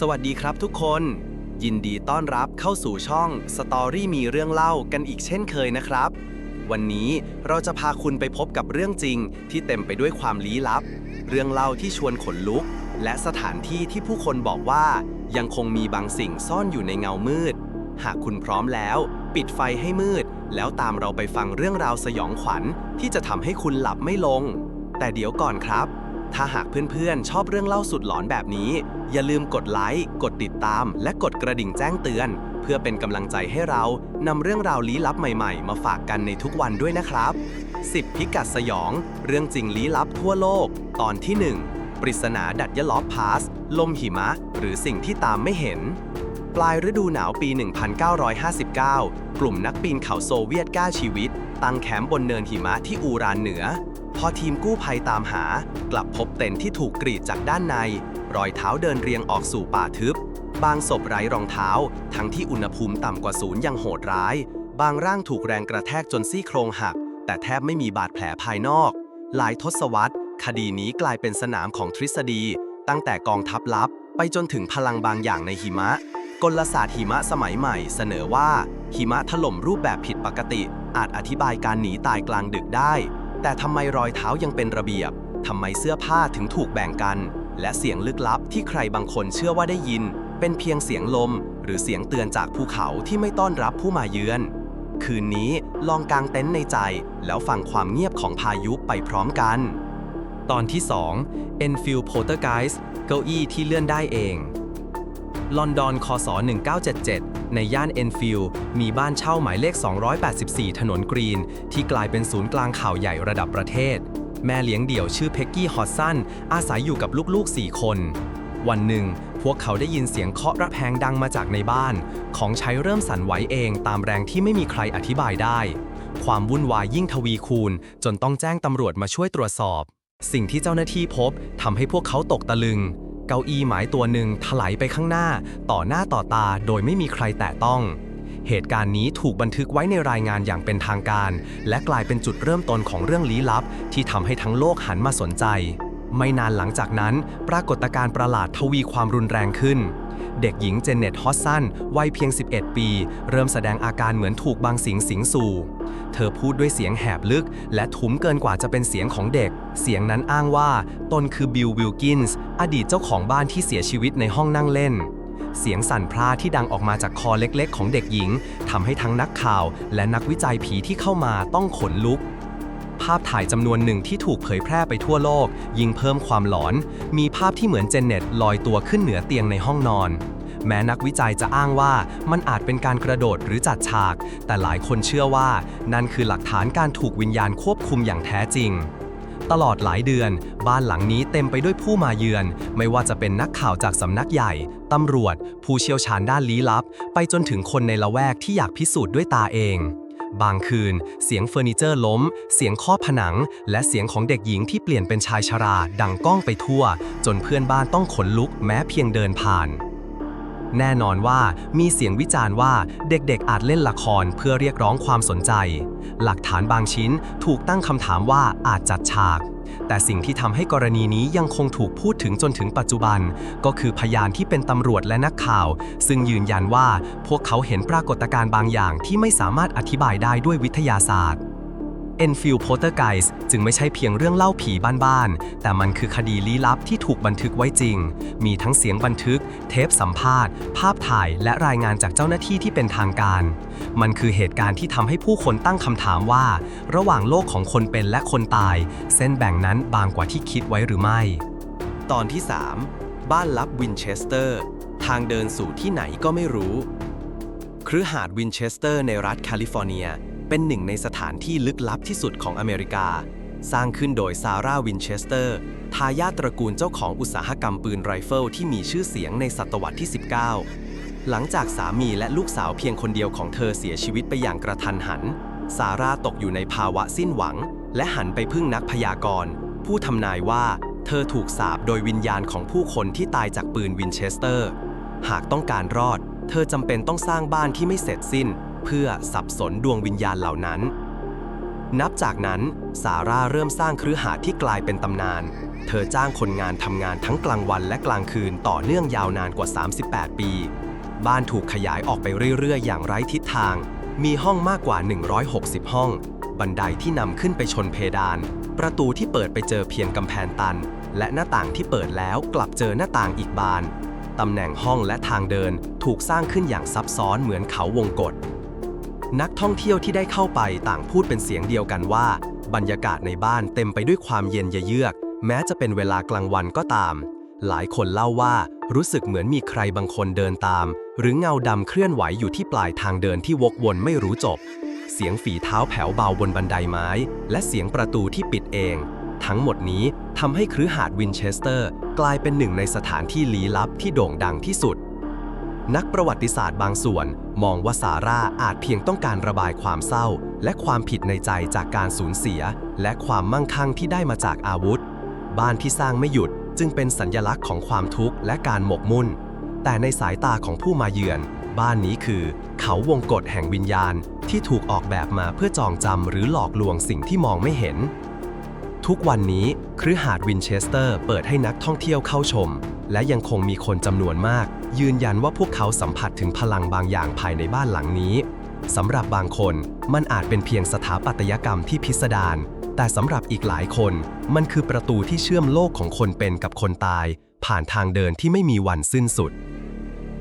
สวัสดีครับทุกคน ยินดีต้อนรับเข้าสู่ช่องสตอรี่มีเรื่องเล่ากันอีกเช่นเคยนะครับ วันนี้เราจะพาคุณไปพบกับเรื่องจริงที่เต็มไปด้วยความลี้ลับ เรื่องเล่าที่ชวนขนลุก และสถานที่ที่ผู้คนบอกว่า ยังคงมีบางสิ่งซ่อนอยู่ในเงามืด หากคุณพร้อมแล้ว ปิดไฟให้มืด แล้วตามเราไปฟังเรื่องราวสยองขวัญที่จะทำให้คุณหลับไม่ลง แต่เดี๋ยวก่อนครับ ถ้าหากเพื่อนๆ ชอบเรื่องเล่าสุดหลอนแบบนี้ อย่าลืมกดไลค์ กดติดตาม และกดกระดิ่งแจ้งเตือน เพื่อเป็นกำลังใจให้เรานำเรื่องราวลี้ลับใหม่ๆ มาฝากกันในทุกวันด้วยนะครับ 10 พิกัดสยอง เรื่องจริงลี้ลับทั่วโลก ตอนที่ 1 ปริศนาดัดยะล็อบพาส ลมหิมะ หรือสิ่งที่ตามไม่เห็น ปลายฤดูหนาวปี 1959 กลุ่มนักปีนเขาโซเวียตกล้าชีวิต ตั้งแคมป์บนเนินหิมะที่อูรานเหนือ พอทีมกู้ภัยตามหา กลับพบเต็นท์ที่ถูกกรีดจากด้านใน รอยเท้าเดินเรียงออกสู่ป่าทึบ บางศพไร้รองเท้า ทั้งที่อุณหภูมิต่ำกว่าศูนย์ยังโหดร้าย บางร่างถูกแรงกระแทกจนซี่โครงหัก แต่แทบไม่มีบาดแผลภายนอก หลายทศวรรษ คดีนี้กลายเป็นสนามของทฤษฎี ตั้งแต่กองทัพลับ ไปจนถึงพลังบางอย่างในหิมะ กลศาสตร์หิมะสมัยใหม่ เสนอว่าหิมะถล่มรูปแบบผิดปกติ อาจอธิบายการหนีตายกลางดึกได้ แต่ทำไมรอยเท้ายังเป็นระเบียบ ทำไมเสื้อผ้าถึงถูกแบ่งกัน และเสียงลึกลับที่ใครบางคนเชื่อว่าได้ยิน เป็นเพียงเสียงลม หรือเสียงเตือนจากภูเขาที่ไม่ต้อนรับผู้มาเยือน คืนนี้ลองกางเต็นท์ในใจ แล้วฟังความเงียบของพายุไปพร้อมกัน ตอนที่ 2 Enfield Poltergeist เก้าอี้ที่เลื่อนได้เอง ลอนดอน คศ 1977 ในย่านเอนฟิลด์มีบ้านเช่าหมายเลข 284 ถนนกรีน ที่กลายเป็นศูนย์กลางข่าวใหญ่ระดับประเทศ แม่เลี้ยงเดี่ยวชื่อเพ็กกี้ฮอตสันอาศัยอยู่กับลูกๆ 4 คน วันหนึ่ง พวกเขาได้ยินเสียงเคาะระแพงดังมาจากในบ้าน ของใช้เริ่มสั่นไหวเองตามแรงที่ไม่มีใครอธิบายได้ ความวุ่นวายยิ่งทวีคูณ จนต้องแจ้งตำรวจมาช่วยตรวจสอบ สิ่งที่เจ้าหน้าที่พบทำให้พวกเขาตกตะลึง เก้าอี้หมายตัวหนึ่งถลายไปข้างหน้า ต่อหน้าต่อตาโดยไม่มีใครแตะต้อง เหตุการณ์นี้ถูกบันทึกไว้ในรายงานอย่างเป็นทางการ และกลายเป็นจุดเริ่มต้นของเรื่องลี้ลับ ที่ทำให้ทั้งโลกหันมาสนใจ ไม่นานหลังจากนั้น ปรากฏการณ์ประหลาดทวีความรุนแรงขึ้น เด็กหญิงเจเน็ตฮอสซันวัยเพียง 11 ปี เริ่มแสดงอาการเหมือนถูกบางสิงสิงสู่ เธอพูดด้วยเสียงแหบลึก และทุ้มเกินกว่าจะเป็นเสียงของเด็ก เสียงนั้นอ้างว่า ตนคือบิลวิลกินส์อดีตเจ้าของบ้านที่เสียชีวิตในห้องนั่งเล่น เสียงสั่นพร่าที่ดังออกมาจากคอเล็กๆ ของเด็กหญิงทำให้ทั้งนักข่าว และนักวิจัยผีที่เข้ามาต้องขนลุก ภาพถ่ายจำนวนหนึ่งที่ถูกเผยแพร่ไปทั่วโลก ยิ่งเพิ่มความหลอน มีภาพที่เหมือนเจนเน็ตลอยตัวขึ้นเหนือเตียงในห้องนอน แม้นักวิจัยจะอ้างว่ามันอาจเป็นการกระโดดหรือจัดฉาก แต่หลายคนเชื่อว่า นั่นคือหลักฐานการถูกวิญญาณควบคุมอย่างแท้จริงตลอดหลายเดือน บ้านหลังนี้เต็มไปด้วยผู้มาเยือน ไม่ว่าจะเป็นนักข่าวจากสำนักใหญ่ ตำรวจ ผู้เชี่ยวชาญด้านลี้ลับ ไปจนถึงคนในละแวกที่อยากพิสูจน์ด้วยตาเอง บางคืน เสียงเฟอร์นิเจอร์ล้ม เสียงข้อผนัง และเสียงของเด็กหญิงที่เปลี่ยนเป็นชายชรา ดังก้องไปทั่ว จนเพื่อนบ้านต้องขนลุกแม้เพียงเดินผ่าน แน่นอนว่ามีเสียงวิจารณ์ว่าเด็กๆอาจเล่นละครเพื่อเรียกร้องความสนใจ หลักฐานบางชิ้นถูกตั้งคำถามว่าอาจจัดฉาก แต่สิ่งที่ทำให้กรณีนี้ยังคงถูกพูดถึงจนถึงปัจจุบัน ก็คือพยานที่เป็นตำรวจและนักข่าว ซึ่งยืนยันว่าพวกเขาเห็นปรากฏการณ์บางอย่างที่ไม่สามารถอธิบายได้ด้วยวิทยาศาสตร์ Enfield Poltergeist จึงไม่ใช่เพียงเรื่องเล่าผีบ้านๆ แต่มันคือคดีลี้ลับที่ถูกบันทึกไว้จริง มีทั้งเสียงบันทึก เทปสัมภาษณ์ ภาพถ่ายและรายงานจากเจ้าหน้าที่ที่เป็นทางการ มันคือเหตุการณ์ที่ทำให้ผู้คนตั้งคำถามว่า ระหว่างโลกของคนเป็นและคนตาย เส้นแบ่งนั้นบางกว่าที่คิดไว้หรือไม่ ตอนที่ 3 บ้านลับวินเชสเตอร์ ทางเดินสู่ที่ไหนก็ไม่รู้คฤหาสน์วินเชสเตอร์ในรัฐแคลิฟอร์เนีย เป็นหนึ่งในสถานที่ลึกลับที่สุดของอเมริกา สร้างขึ้นโดยซาร่าวินเชสเตอร์ ทายาทตระกูลเจ้าของอุตสาหกรรมปืนไรเฟิลที่มีชื่อเสียงในศตวรรษที่ 19 หลังจากสามีและลูกสาวเพียงคนเดียวของเธอเสียชีวิตไปอย่างกระทันหัน ซาร่าตกอยู่ในภาวะสิ้นหวัง และหันไปพึ่งนักพยากรณ์ผู้ทำนายว่าเธอถูกสาปโดยวิญญาณของผู้คนที่ตายจากปืนวินเชสเตอร์ หากต้องการรอด เธอจำเป็นต้องสร้างบ้านที่ไม่เสร็จสิ้น เพื่อสับสนดวงวิญญาณเหล่านั้น นับจากนั้นซาร่าเริ่มสร้างคฤหาที่กลายเป็นตำนาน เธอจ้างคนงานทำงานทั้งกลางวันและกลางคืนต่อเนื่องยาวนานกว่า 38 ปี บ้านถูกขยายออกไปเรื่อยๆ อย่างไร้ทิศทาง มีห้องมากกว่า 160 ห้อง บันไดที่นำขึ้นไปชนเพดาน ประตูที่เปิดไปเจอเพียงกำแพงตัน และหน้าต่างที่เปิดแล้วกลับเจอหน้าต่างอีกบานตำแหน่งห้องและทางเดินถูกสร้างขึ้นอย่างซับซ้อนเหมือนเขาวงกฏ นักท่องเที่ยวที่ได้เข้าไปต่างพูดเป็นเสียงเดียวกันว่า บรรยากาศในบ้านเต็มไปด้วยความเย็นเยือก แม้จะเป็นเวลากลางวันก็ตาม หลายคนเล่าว่ารู้สึกเหมือนมีใครบางคนเดินตาม หรือเงาดำเคลื่อนไหวอยู่ที่ปลายทางเดินที่วกวนไม่รู้จบ เสียงฝีเท้าแผ่วเบาบนบันไดไม้ และเสียงประตูที่ปิดเอง ทั้งหมดนี้ทำให้คฤหาสน์วินเชสเตอร์ กลายเป็นหนึ่งในสถานที่ลี้ลับที่โด่งดังที่สุด นักประวัติศาสตร์บางส่วน มองว่าซาร่าอาจเพียงต้องการระบายความเศร้า และความผิดในใจจากการสูญเสีย และความมั่งคั่งที่ได้มาจากอาวุธ บ้านที่สร้างไม่หยุดจึงเป็นสัญญลักษณ์ของความทุกข์และการหมกมุ่น แต่ในสายตาของผู้มาเยือน บ้านนี้คือ เขาวงกฏแห่งวิญญาณ ที่ถูกออกแบบมาเพื่อจองจำหรือหลอกลวงสิ่งที่มองไม่เห็น ทุกวันนี้คฤหาสน์วินเชสเตอร์เปิดให้นักท่องเที่ยวเข้าชม และยังคงมีคนจำนวนมาก ยืนยันว่าพวกเขาสัมผัสถึงพลังบางอย่างภายในบ้านหลังนี้สำหรับบางคนมันอาจเป็นเพียงสถาปัตยกรรมที่พิสดารแต่สำหรับอีกหลายคน มันคือประตูที่เชื่อมโลกของคนเป็นกับคนตาย ผ่านทางเดินที่ไม่มีวันสิ้นสุด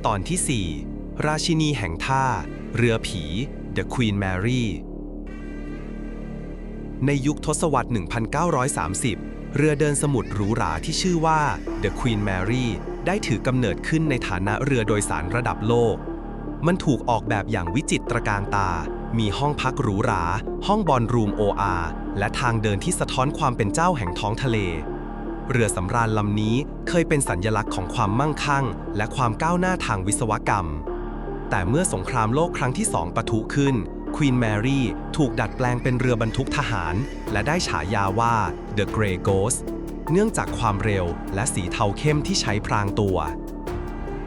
ตอนที่ 4 ราชินีแห่งท่า เรือผี The Queen Mary ในยุคทศวรรษ 1930 เรือเดินสมุทรหรูหราที่ชื่อว่า The Queen Mary ได้ถือกำเนิดขึ้นในฐานะเรือโดยสารระดับโลก มันถูกออกแบบอย่างวิจิตรการตา มีห้องพักหรูหรา ห้องบอลรูมโออาและทางเดินที่สะท้อนความเป็นเจ้าแห่งท้องทะเล เรือสำราญลำนี้เคยเป็นสัญญลักษณ์ของความมั่งคั่ง และความก้าวหน้าทางวิศวกรรม แต่เมื่อสงครามโลกครั้งที่สองปะทุขึ้น ควีนแมรี่ถูกดัดแปลงเป็นเรือบรรทุกทหาร และได้ฉายาว่า The Grey Ghost เนื่องจากความเร็วและสีเทาเข้มที่ใช้พรางตัว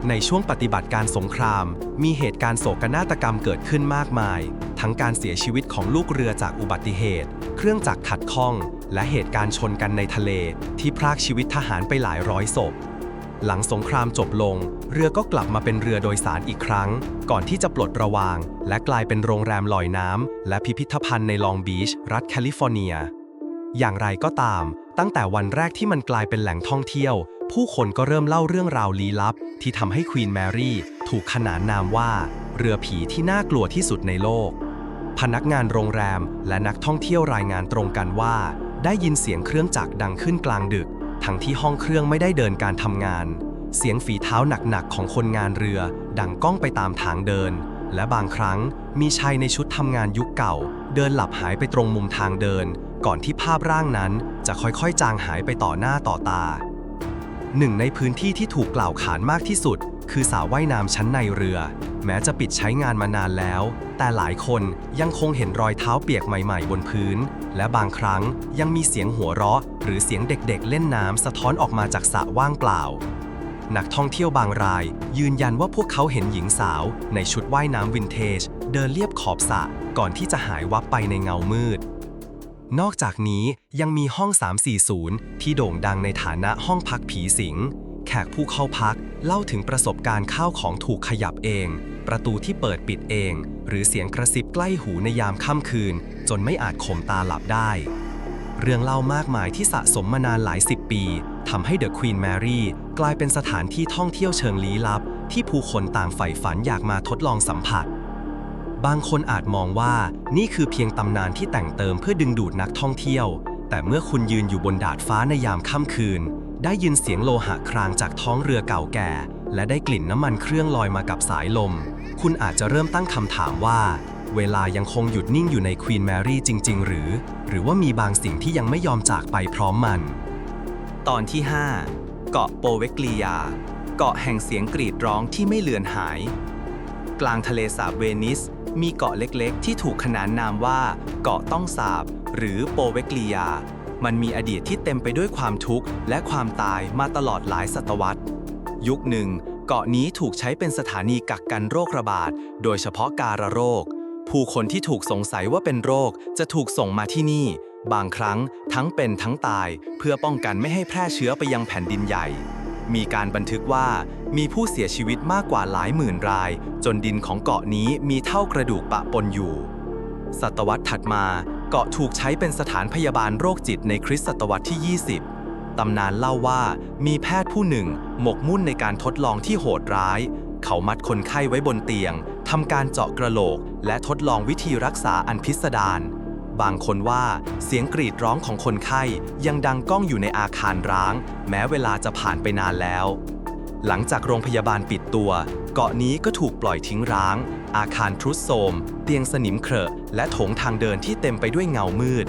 ในช่วงปฏิบัติการสงคราม มีเหตุการณ์โศกนาฏกรรมเกิดขึ้นมากมาย ทั้งการเสียชีวิตของลูกเรือจากอุบัติเหตุ เครื่องจักรขัดข้อง และเหตุการณ์ชนกันในทะเล ที่พรากชีวิตทหารไปหลายร้อยศพ หลังสงครามจบลง เรือก็กลับมาเป็นเรือโดยสารอีกครั้ง ก่อนที่จะปลดระวาง และกลายเป็นโรงแรมลอยน้ำและพิพิธภัณฑ์ในลองบีช รัฐแคลิฟอร์เนีย อย่างไรก็ตาม ตั้งแต่วันแรกที่มันกลายเป็นแหล่งท่องเที่ยว ผู้คนก็เริ่มเล่าเรื่องราวลี้ลับ ที่ทำให้ควีนแมรี่ถูกขนานนามว่า เรือผีที่น่ากลัวที่สุดในโลก พนักงานโรงแรมและนักท่องเที่ยวรายงานตรงกันว่า ได้ยินเสียงเครื่องจักรดังขึ้นกลางดึก ทั้งที่ห้องเครื่องไม่ได้เดินการทำงาน เสียงฝีเท้าหนักๆของคนงานเรือ ดังก้องไปตามทางเดิน และบางครั้งมีชายในชุดทำงานยุคเก่า เดินหลับหายไปตรงมุมทางเดิน ก่อนที่ภาพร่างนั้นจะค่อยๆ จางหายไปต่อหน้าต่อตาหนึ่งในพื้นที่ที่ถูกกล่าวขานมากที่สุด คือสระว่ายน้ำชั้นในเรือ แม้จะปิดใช้งานมานานแล้ว แต่หลายคนยังคงเห็นรอยเท้าเปียกใหม่ๆ บนพื้น และบางครั้งยังมีเสียงหัวเราะ หรือเสียงเด็กๆ เล่นน้ำสะท้อนออกมาจากสระว่างเปล่า นักท่องเที่ยวบางราย ยืนยันว่าพวกเขาเห็นหญิงสาว ในชุดว่ายน้ำวินเทจ เดินเลียบขอบสระก่อนที่จะหายวับไปในเงามืดนอกจากนี้ยังมีห้อง 340 ที่โด่งดังในฐานะห้องพักผีสิง แขกผู้เข้าพักเล่าถึงประสบการณ์ข้าวของถูกขยับเอง ประตูที่เปิดปิดเอง หรือเสียงกระซิบใกล้หูในยามค่ำคืน จนไม่อาจข่มตาหลับได้ เรื่องเล่ามากมายที่สะสมมานานหลายสิบปีทำให้เดอะควีนแมรี่กลายเป็นสถานที่ท่องเที่ยวเชิงลี้ลับ ที่ผู้คนต่างใฝ่ฝันอยากมาทดลองสัมผัส บางคนอาจมองว่านี่คือเพียงตำนานที่แต่งเติมเพื่อดึงดูดนักท่องเที่ยว แต่เมื่อคุณยืนอยู่บนดาดฟ้าในยามค่ำคืน ได้ยินเสียงโลหะครางจากท้องเรือเก่าแก่ และได้กลิ่นน้ำมันเครื่องลอยมากับสายลม คุณอาจจะเริ่มตั้งคำถามว่า เวลายังคงหยุดนิ่งอยู่ในควีนแมรี่จริง ๆ หรือ หรือว่ามีบางสิ่งที่ยังไม่ยอมจากไปพร้อมมัน ตอนที่ 5 เกาะโปเวกลียา เกาะแห่งเสียงกรีดร้องที่ไม่เลือนหาย กลางทะเลสาบเวนิส มีเกาะเล็กๆ ที่ถูกขนานนามว่า เกาะต้องสาบ หรือโปเวกลียา มันมีอดีตที่เต็มไปด้วยความทุกข์และความตายมาตลอดหลายศตวรรษ ยุคหนึ่ง เกาะนี้ถูกใช้เป็นสถานีกักกันโรคระบาด โดยเฉพาะการะโรค ผู้คนที่ถูกสงสัยว่าเป็นโรคจะถูกส่งมาที่นี่ บางครั้งทั้งเป็นทั้งตาย เพื่อป้องกันไม่ให้แพร่เชื้อไปยังแผ่นดินใหญ่ มีการบันทึกว่ามีผู้เสียชีวิตมากกว่าหลายหมื่นราย จนดินของเกาะนี้มีเท่ากระดูกปะปนอยู่ ศตวรรษถัดมาเกาะถูกใช้เป็นสถานพยาบาลโรคจิตในคริสตศตวรรษที่ 20 ตำนานเล่าว่ามีแพทย์ผู้หนึ่ง หมกมุ่นในการทดลองที่โหดร้าย เขามัดคนไข้ไว้บนเตียงทำการเจาะกระโหลก และทดลองวิธีรักษาอันพิสดารบางคนว่าเสียงกรีดร้องของคนไข้ยังดังก้องอยู่ในอาคารร้าง แม้เวลาจะผ่านไปนานแล้ว หลังจากโรงพยาบาลปิดตัว เกาะนี้ก็ถูกปล่อยทิ้งร้าง อาคารทรุดโทรม เตียงสนิมเครอะและโถงทางเดินที่เต็มไปด้วยเงามืด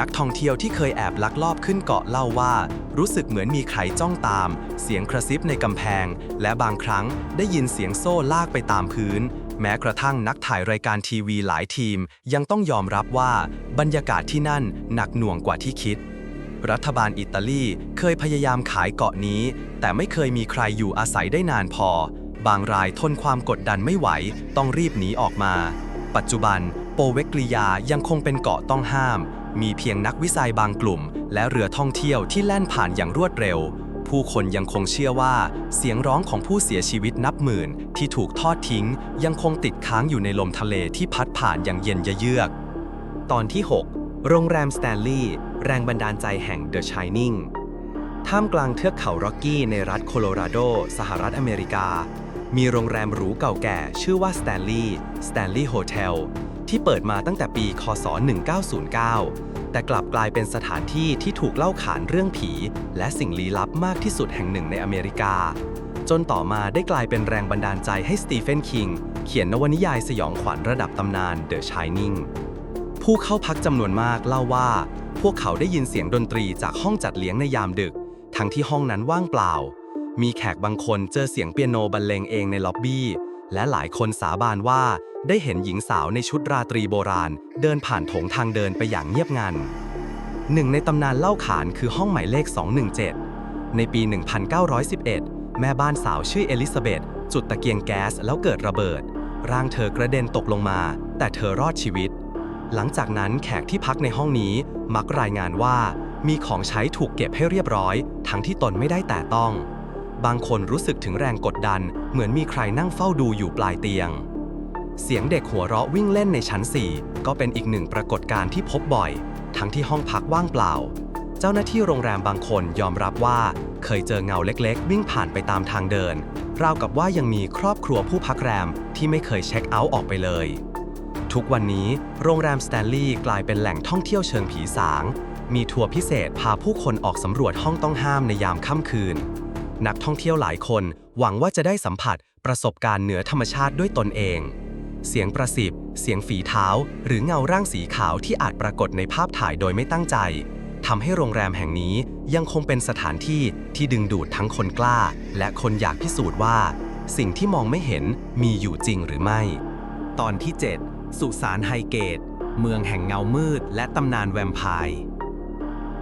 นักท่องเที่ยวที่เคยแอบลักลอบขึ้นเกาะเล่าว่า รู้สึกเหมือนมีใครจ้องตาม เสียงกระซิบในกำแพง และบางครั้งได้ยินเสียงโซ่ลากไปตามพื้น แม้กระทั่งนักถ่ายรายการทีวีหลายทีม ยังต้องยอมรับว่า บรรยากาศที่นั่นหนักหน่วงกว่าที่คิด รัฐบาลอิตาลีเคยพยายามขายเกาะนี้ แต่ไม่เคยมีใครอยู่อาศัยได้นานพอ บางรายทนความกดดันไม่ไหว ต้องรีบหนีออกมา ปัจจุบันโปเวกริยายังคงเป็นเกาะต้องห้าม มีเพียงนักวิจัยบางกลุ่ม และเรือท่องเที่ยวที่แล่นผ่านอย่างรวดเร็ว ผู้คนยังคงเชื่อว่า เสียงร้องของผู้เสียชีวิตนับหมื่น ที่ถูกทอดทิ้ง ยังคงติดค้างอยู่ในลมทะเลที่พัดผ่านอย่างเย็นยะเยือก ตอนที่ 6 โรงแรมสแตนลีย์แรงบันดาลใจแห่ง The Shining ท่ามกลางเทือกเขาร็อกกี้ในรัฐโคโลราโด สหรัฐอเมริกา มีโรงแรมหรูเก่าแก่ชื่อว่า Stanley Stanley Hotel ที่ ที่เปิดมาตั้งแต่ปี คศ 1909 แต่กลับกลายเป็นสถานที่ที่ถูกเล่าขานเรื่องผี และสิ่งลี้ลับมากที่สุดแห่งหนึ่งในอเมริกา จนต่อมาได้กลายเป็นแรงบันดาลใจให้สตีเฟนคิง เขียนนวนิยายสยองขวัญระดับตำนาน The Shining ผู้เข้าพักจำนวนมากเล่าว่า พวกเขาได้ยินเสียงดนตรีจากห้องจัดเลี้ยงในยามดึก ทั้งที่ห้องนั้นว่างเปล่า มีแขกบางคนเจอเสียงเปียโนบรรเลงเองในล็อบบี้ และหลายคนสาบานว่า ได้เห็นหญิงสาวในชุดราตรีโบราณ เดินผ่านโถงทางเดินไปอย่างเงียบงัน หนึ่งในตำนานเล่าขานคือห้องหมายเลข 217 ในปี 1911 แม่บ้านสาวชื่อเอลิซาเบธจุดตะเกียงแก๊สแล้วเกิดระเบิด ร่างเธอกระเด็นตกลงมา แต่เธอรอดชีวิต หลังจากนั้นแขกที่พักในห้องนี้มักรายงานว่า มีของใช้ถูกเก็บให้เรียบร้อย ทั้งที่ตนไม่ได้แตะต้อง บางคนรู้สึกถึงแรงกดดัน เหมือนมีใครนั่งเฝ้าดูอยู่ปลายเตียง เสียงเด็กหัวเราะวิ่งเล่นในชั้น 4 ก็เป็นอีกหนึ่งปรากฏการณ์ที่พบบ่อย ทั้งที่ห้องพักว่างเปล่า เจ้าหน้าที่โรงแรมบางคนยอมรับว่า เคยเจอเงาเล็กๆ วิ่งผ่านไปตามทางเดิน ราวกับว่ายังมีครอบครัวผู้พักแรมที่ไม่เคยเช็คเอาท์ออกไปเลย ทุกวันนี้ โรงแรมสแตนลีย์กลายเป็นแหล่งท่องเที่ยวเชิงผีสาง มีทัวร์พิเศษพาผู้คนออกสำรวจห้องต้องห้ามในยามค่ำคืน นักท่องเที่ยวหลายคนหวังว่าจะได้สัมผัสประสบการณ์เหนือธรรมชาติด้วยตนเอง เสียงประสิบ เสียงฝีเท้า หรือเงาร่างสีขาวที่อาจปรากฏในภาพถ่ายโดยไม่ตั้งใจทำให้โรงแรมแห่งนี้ยังคงเป็นสถานที่ที่ดึงดูดทั้งคนกล้า และคนอยากพิสูจน์ว่า สิ่งที่มองไม่เห็นมีอยู่จริงหรือไม่ ตอนที่ 7 สุสานไฮเกต เมืองแห่งเงามืด และตำนานแวมไพร์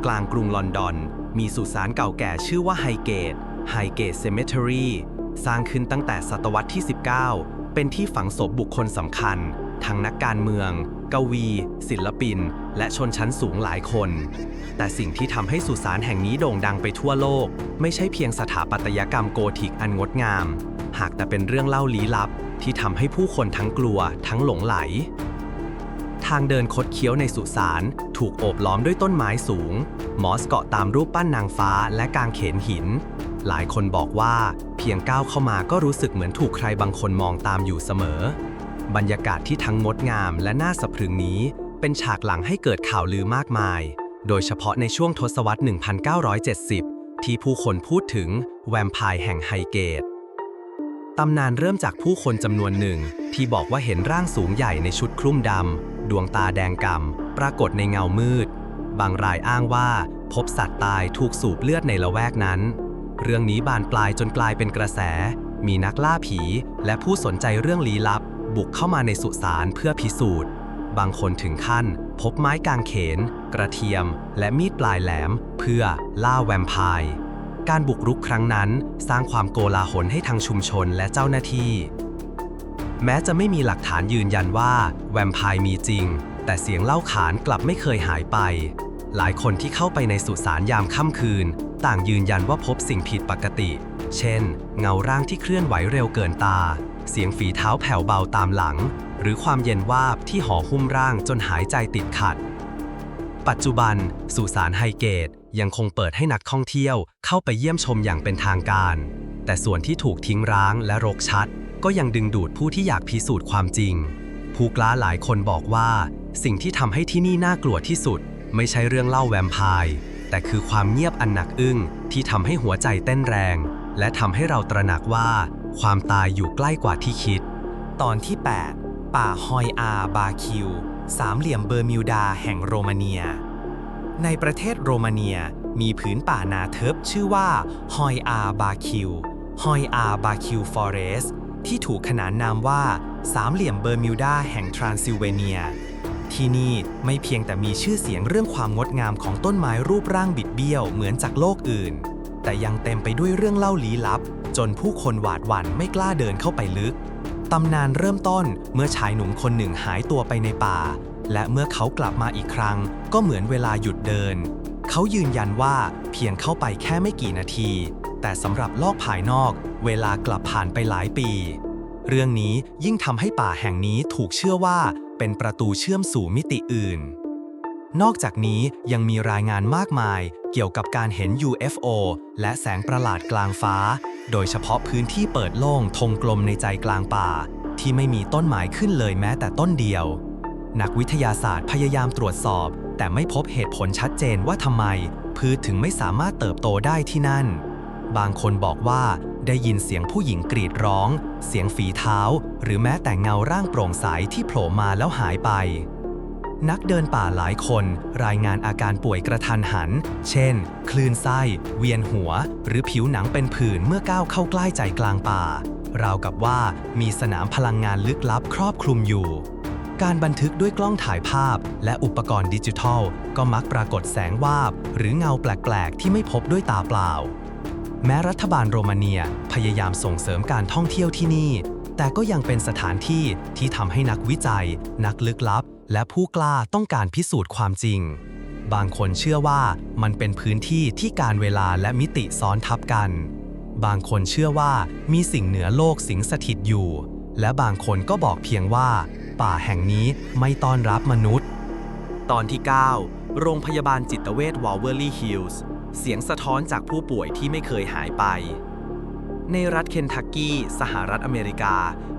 กลางกรุงลอนดอน มีสุสานเก่าแก่ชื่อว่าไฮเกตไฮเกตเซ m มทอรีสร้างขึ้นตั้งแต่ศตวรรษที่ 19 เป็นที่ฝังศพบุคคลสำคัญ ทั้งนักการเมือง กวี ศิลปิน และชนชั้นสูงหลายคน แต่สิ่งที่ทำให้สุสานแห่งนี้โด่งดังไปทั่วโลก ไม่ใช่เพียงสถาปัตยกรรมโกธิกอันงดงาม หากแต่เป็นเรื่องเล่าลี้ลับ ที่ทำให้ผู้คนทั้งกลัว ทั้งหลงไหล ทางเดินคดเคี้ยวในสุสานถูกโอบล้อมด้วยต้นไม้สูง มอสเกาะตามรูปปั้นนางฟ้าและกางเขนหิน หลายคนบอกว่าเพียงก้าวเข้ามาก็รู้สึกเหมือนถูกใครบางคนมองตามอยู่เสมอ บรรยากาศที่ทั้งงดงามและน่าสะพรึงนี้ เป็นฉากหลังให้เกิดข่าวลือมากมาย โดยเฉพาะในช่วงทศวรรษ 1970 ที่ผู้คนพูดถึงแวมไพร์แห่งไฮเกตตำนานเริ่มจากผู้คนจำนวนหนึ่ง ที่บอกว่าเห็นร่างสูงใหญ่ในชุดคลุ้มดำ ดวงตาแดงกำ่ำปรากฏในเงามืด บางรายอ้างว่า พบสัตว์ตายถูกสูบเลือดในละแวกนั้น เรื่องนี้บานปลายจนกลายเป็นกระแส มีนักล่าผี และผู้สนใจเรื่องลี้ลับ บุกเข้ามาในสุสานเพื่อพิสูจน์ บางคนถึงขั้น พบไม้กางเขน กระเทียม และมีดปลายแหลม เพื่อล่าแวมไพร์การบุกรุกครั้งนั้นสร้างความโกลาหลให้ทางชุมชนและเจ้าหน้าที่ แม้จะไม่มีหลักฐานยืนยันว่าแวมไพร์มีจริง แต่เสียงเล่าขานกลับไม่เคยหายไป หลายคนที่เข้าไปในสุสานยามค่ำคืน ต่างยืนยันว่าพบสิ่งผิดปกติ เช่น เงาร่างที่เคลื่อนไหวเร็วเกินตา เสียงฝีเท้าแผ่วเบาตามหลัง หรือความเย็นวาบที่ห่อหุ้มร่างจนหายใจติดขัด ปัจจุบันสุสานไฮเกตยังคงเปิดให้นักท่องเที่ยวเข้าไปเยี่ยมชมอย่างเป็นทางการ แต่ส่วนที่ถูกทิ้งร้างและรกชัด ก็ยังดึงดูดผู้ที่อยากพิสูจน์ความจริง ผู้กล้าหลายคนบอกว่า สิ่งที่ทำให้ที่นี่น่ากลัวที่สุด ไม่ใช่เรื่องเล่าแวมไพร์ แต่คือความเงียบอันหนักอึ้งที่ทำให้หัวใจเต้นแรง และทำให้เราตระหนักว่า ความตายอยู่ใกล้กว่าที่คิด ตอนที่ 8 ป่าฮอยอาบาคิว สามเหลี่ยมเบอร์มิวดาแห่งโรมาเนีย ในประเทศโรมาเนียมีผืนป่านาเทิบชื่อว่าฮอยอาบาคิวฮอยอาบาคิวฟอเรสที่ถูกขนานนามว่า สามเหลี่ยมเบอร์มิวดาแห่งทรานซิลเวเนีย ที่นี่ไม่เพียงแต่มีชื่อเสียงเรื่องความงดงามของต้นไม้รูปร่างบิดเบี้ยวเหมือนจากโลกอื่น แต่ยังเต็มไปด้วยเรื่องเล่าลี้ลับ จนผู้คนหวาดหวั่นไม่กล้าเดินเข้าไปลึก ตำนานเริ่มต้นเมื่อชายหนุ่มคนหนึ่งหายตัวไปในป่า และเมื่อเขากลับมาอีกครั้ง ก็เหมือนเวลาหยุดเดิน เขายืนยันว่าเพียงเข้าไปแค่ไม่กี่นาที แต่สำหรับโลกภายนอก เวลากลับผ่านไปหลายปี เรื่องนี้ยิ่งทำให้ป่าแห่งนี้ถูกเชื่อว่าเป็นประตูเชื่อมสู่มิติอื่น นอกจากนี้ยังมีรายงานมากมายเกี่ยวกับการเห็น UFO และแสงประหลาดกลางฟ้า โดยเฉพาะพื้นที่เปิดโล่งธงกลมในใจกลางป่า ที่ไม่มีต้นไม้ขึ้นเลยแม้แต่ต้นเดียว นักวิทยาศาสตร์พยายามตรวจสอบ แต่ไม่พบเหตุผลชัดเจนว่าทำไมพืชถึงไม่สามารถเติบโตได้ที่นั่น บางคนบอกว่า ได้ยินเสียงผู้หญิงกรีดร้อง เสียงฝีเท้า หรือแม้แต่เงาร่างโปร่งใสที่โผล่มาแล้วหายไป นักเดินป่าหลายคนรายงานอาการป่วยกระทันหัน เช่น คลื่นไส้ เวียนหัว หรือผิวหนังเป็นผื่นเมื่อก้าวเข้าใกล้ใจกลางป่า ราวกับว่ามีสนามพลังงานลึกลับครอบคลุมอยู่การบันทึกด้วยกล้องถ่ายภาพ และอุปกรณ์ดิจิทัล ก็มักปรากฏแสงวาบ หรือเงาแปลก ๆ ที่ไม่พบด้วยตาเปล่า แม้รัฐบาลโรมาเนียพยายามส่งเสริมการท่องเที่ยวที่นี่ แต่ก็ยังเป็นสถานที่ที่ทำให้นักวิจัย นักลึกลับ และผู้กล้าต้องการพิสูจน์ความจริง บางคนเชื่อว่ามันเป็นพื้นที่ที่การเวลาและมิติซ้อนทับกัน บางคนเชื่อว่ามีสิ่งเหนือโลกสิงสถิตอยู่ และบางคนก็บอกเพียงว่า ป่าแห่งนี้ไม่ต้อนรับมนุษย์ ตอนที่ 9 โรงพยาบาลจิตเวชวอลเวอร์ลี่ฮิลส์ เสียงสะท้อนจากผู้ป่วยที่ไม่เคยหายไป ในรัฐเคนทักกี้ สหรัฐอเมริกา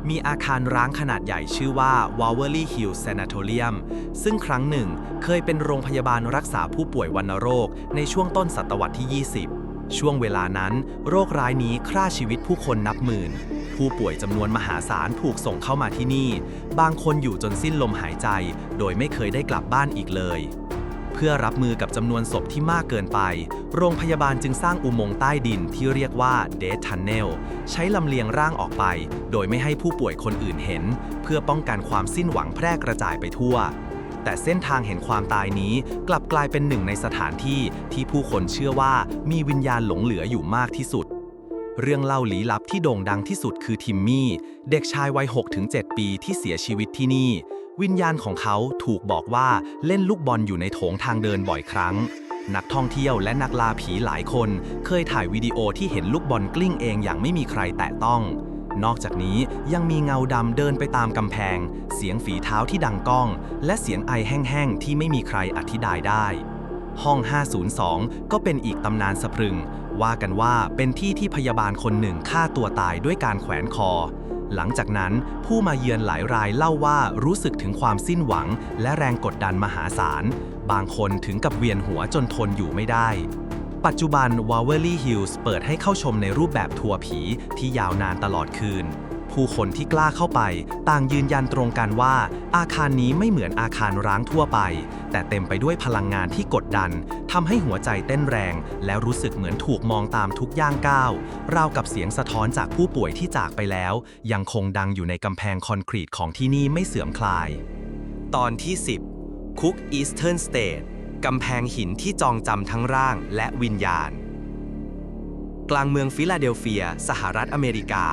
มีอาคารร้างขนาดใหญ่ชื่อว่า w a l v e r l y Hills Sanatorium ซึ่งครั้งหนึ่งเคยเป็นโรงพยาบาลรักษาผู้ป่วยวัณโรค ในช่วงต้นศตวรรษที่ 20 ช่วงเวลานั้น โรคร้ายนี้ฆ่าชีวิตผู้คนนับหมื่น ผู้ป่วยจำนวนมหาศาลถูกส่งเข้ามาที่นี่ บางคนอยู่จนสิ้นลมหายใจ โดยไม่เคยได้กลับบ้านอีกเลย พื่อรับมือกับจำนวนศพที่มากเกินไป โรงพยาบาลจึงสร้างอุโมงค์ใต้ดินที่เรียกว่า Death Tunnel ใช้ลำเลียงร่างออกไป โดยไม่ให้ผู้ป่วยคนอื่นเห็น เพื่อป้องกันความสิ้นหวังแพร่กระจายไปทั่ว แต่เส้นทางเห็นความตายนี้กลับกลายเป็นหนึ่งในสถานที่ที่ผู้คนเชื่อว่ามีวิญญาณหลงเหลืออยู่มากที่สุดเรื่องเล่าลี้ลับที่โด่งดังที่สุดคือทิมมี่ เด็กชายวัย 6-7 ปีที่เสียชีวิตที่นี่ วิญญาณของเขาถูกบอกว่าเล่นลูกบอลอยู่ในโถงทางเดินบ่อยครั้ง นักท่องเที่ยวและนักล่าผีหลายคน เคยถ่ายวิดีโอที่เห็นลูกบอลกลิ้งเองอย่างไม่มีใครแตะต้อง นอกจากนี้ยังมีเงาดำเดินไปตามกำแพง เสียงฝีเท้าที่ดังก้อง และเสียงไอแห้งๆที่ไม่มีใครอธิบายได้ ห้อง 502 ก็เป็นอีกตำนานสะพรึง ว่ากันว่าเป็นที่ที่พยาบาลคนหนึ่งฆ่าตัวตายด้วยการแขวนคอ หลังจากนั้นผู้มาเยือนหลายรายเล่าว่ารู้สึกถึงความสิ้นหวัง และแรงกดดันมหาศาล บางคนถึงกับเวียนหัวจนทนอยู่ไม่ได้ ปัจจุบัน w a l v e r l y Hills เปิดให้เข้าชมในรูปแบบทัวร์ผีที่ยาวนานตลอดคืน ผู้คนที่กล้าเข้าไป ต่างยืนยันตรงกันว่า อาคารนี้ไม่เหมือนอาคารร้างทั่วไป แต่เต็มไปด้วยพลังงานที่กดดันทำให้หัวใจเต้นแรง และรู้สึกเหมือนถูกมองตามทุกย่างก้าวราวกับเสียงสะท้อนจากผู้ป่วยที่จากไปแล้ว ยังคงดังอยู่ในกำแพงคอนกรีตของที่นี่ไม่เสื่อมคลาย ตอนที่ 10 Cook Eastern State กำแพงหินที่จองจำทั้งร่างและวิญญาณ กลางเมืองฟิลาเดลเฟีย สหรัฐอเมริกา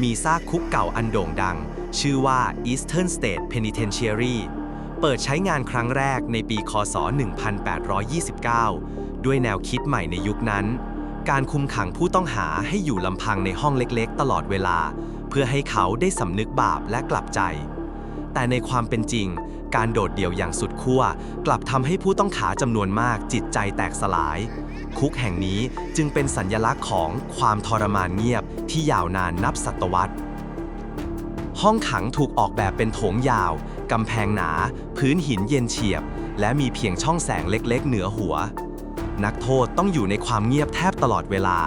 มีซากคุกเก่าอันโด่งดัง ชื่อว่า Eastern State Penitentiary เปิดใช้งานครั้งแรกในปี คศ 1829 ด้วยแนวคิดใหม่ในยุคนั้น การคุมขังผู้ต้องหาให้อยู่ลำพังในห้องเล็กๆ ตลอดเวลา เพื่อให้เขาได้สำนึกบาปและกลับใจ แต่ในความเป็นจริง การโดดเดี่ยวอย่างสุดขั้วกลับทำให้ผู้ต้องขาจำนวนมากจิตใจแตกสลาย คุกแห่งนี้จึงเป็นสัญญลักษณ์ของความทรมานเงียบ ที่ยาวนานนับศตวรรษ ห้องขังถูกออกแบบเป็นโถงยาว กำแพงหนา พื้นหินเย็นเฉียบ และมีเพียงช่องแสงเล็กๆ เหนือหัว นักโทษต้องอยู่ในความเงียบแทบตลอดเวลา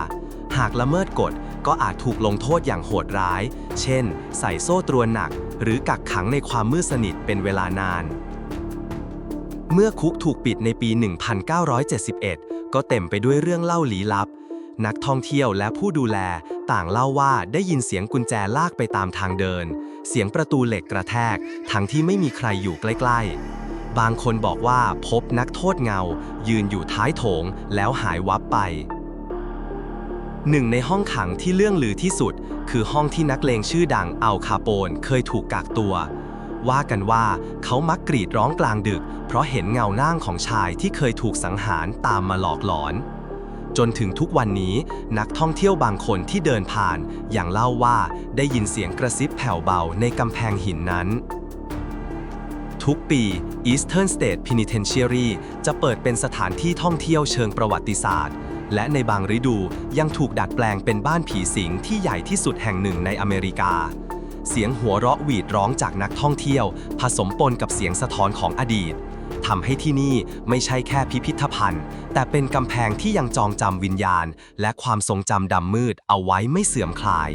หากละเมิดกฎก็อาจถูกลงโทษอย่างโหดร้าย เช่น ใส่โซ่ตรวนหนัก หรือกักขังในความมืดสนิทเป็นเวลานาน เมื่อคุกถูกปิดในปี 1971 ก็เต็มไปด้วยเรื่องเล่าลี้ลับ นักท่องเที่ยวและผู้ดูแลต่างเล่าว่าได้ยินเสียงกุญแจลากไปตามทางเดิน เสียงประตูเหล็กกระแทก ทั้งที่ไม่มีใครอยู่ใกล้ๆ บางคนบอกว่าพบนักโทษเงา ยืนอยู่ท้ายโถงแล้วหายวับไป หนึ่งในห้องขังที่เรื่องลือที่สุด คือห้องที่นักเลงชื่อดังอัลคาโปนเคยถูกกักตัว ว่ากันว่าเขามักกรีดร้องกลางดึก เพราะเห็นเงาหน้างของชายที่เคยถูกสังหารตามมาหลอกหลอน จนถึงทุกวันนี้นักท่องเที่ยวบางคนที่เดินผ่าน อย่างเล่าว่าได้ยินเสียงกระซิบแผ่วเบาในกำแพงหินนั้น ทุกปี Eastern State Penitentiary จะเปิดเป็นสถานที่ท่องเที่ยวเชิงประวัติศาสตร์ และในบางฤดูยังถูกดัดแปลงเป็นบ้านผีสิงที่ใหญ่ที่สุดแห่งหนึ่งในอเมริกาเสียงหัวเราะหวีดร้องจากนักท่องเที่ยว ผสมปนกับเสียงสะท้อนของอดีต ทำให้ที่นี่ไม่ใช่แค่พิพิธภัณฑ์ แต่เป็นกำแพงที่ยังจองจำวิญญาณ และความทรงจำดำมืดเอาไว้ไม่เสื่อมคลาย